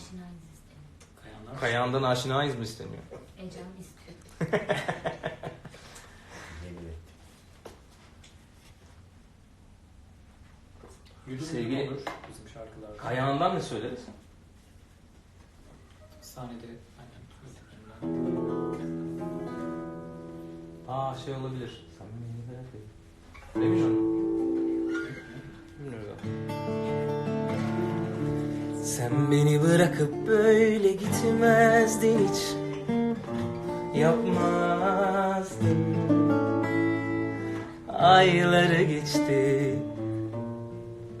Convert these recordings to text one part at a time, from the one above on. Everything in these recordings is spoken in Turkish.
aşinayız istemiyor. Kayanlar. Kayağından aşinayız mı isteniyor? Ecem istiyor. Yemin Sevgili- olur bizim şarkılarda. Kayağından ne söyleriz? Sahnede aynen. Aa şey olabilir. Sen beni bırak dedi. Sen beni bırakıp böyle gitmezdin hiç. Yapmazdın. Ayları geçti.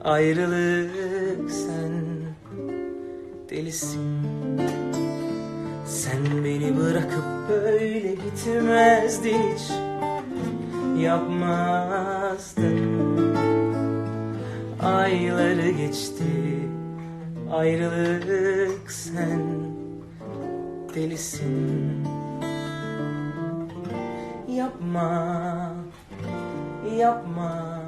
Ayrılık sen Delisin. Sen beni bırakıp böyle gitmezdin hiç. Yapmazdın. Ayları geçti Ayrılık sen Delisin. Yapma Yapma.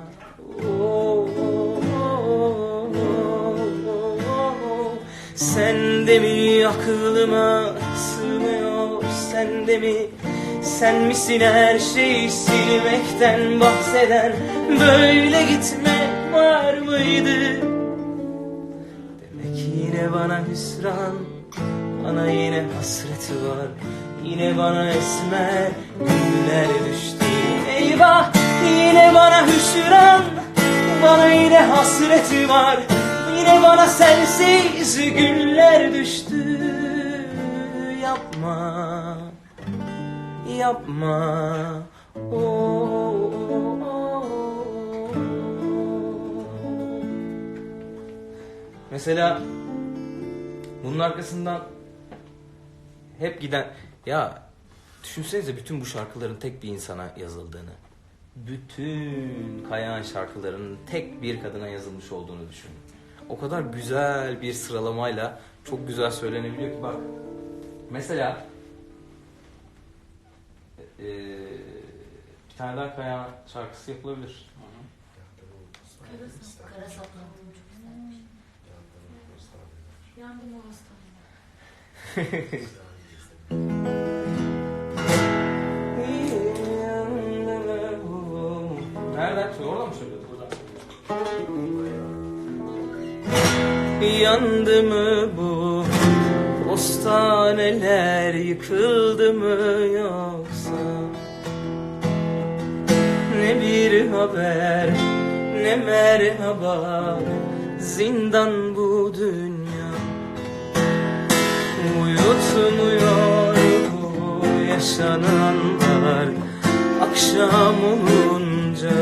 Sen de mi aklıma sığmıyor? Sen de mi sen misin her şeyi silmekten bahseden? Böyle gitme var mıydı yine bana hüsran Bana yine hasreti var. Yine bana esmer günler düştü. Eyvah! Yine bana hüsran Bana yine hasreti var. Yine bana sensiz günler düştü. Yapma Yapma. Oh, oh, oh. Mesela bunun arkasından hep giden ya düşünsenize bütün bu şarkıların tek bir insana yazıldığını. Bütün Kayağan şarkılarının tek bir kadına yazılmış olduğunu düşünün. O kadar güzel bir sıralamayla çok güzel söylenebiliyor ki bak. Mesela eee, bir tane daha Kayağan şarkısı yapılabilir. Hı hı. Kara. Yandım o hastanede. Nereden? Orada mı söylüyordun? Burada. Yandı mı bu postaneler yıkıldı mı yoksa Ne bir haber ne merhaba zindan bu dünya Uyutmuyor bu yaşananlar akşam olunca.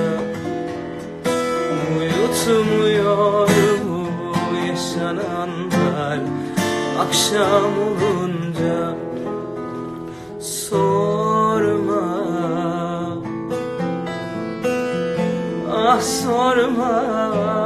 Uyutmuyor bu yaşananlar akşam olunca. Sorma. Ah sorma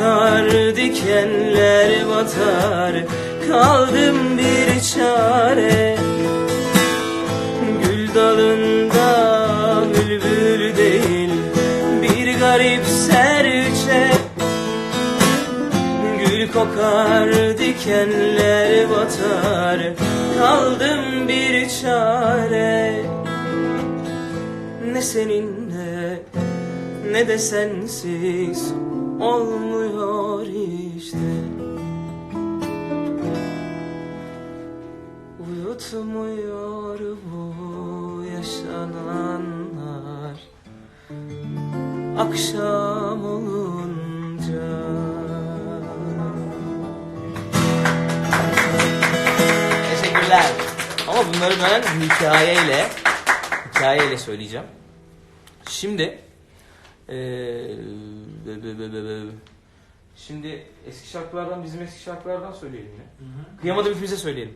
Kokar dikenler batar. Kaldım bir çare. Gül dalında bülbül değil Bir garip serçe. Gül kokar dikenler batar. Kaldım bir çare. Ne seninle ne de sensiz Olmuyor işte Uyutmuyor bu yaşananlar Akşam olunca Teşekkürler. Ama bunları ben hikayeyle hikayeyle söyleyeceğim. Şimdi be- şimdi eski şarkılardan bizim eski şarkılardan söyleyelim ya. Hı hı. Kıyamadım ikimize söyleyelim.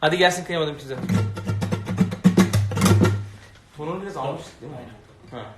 Hadi gelsin kıyamadım ikimize. Tonunu biraz almıştık değil mi? Aynen. Ha.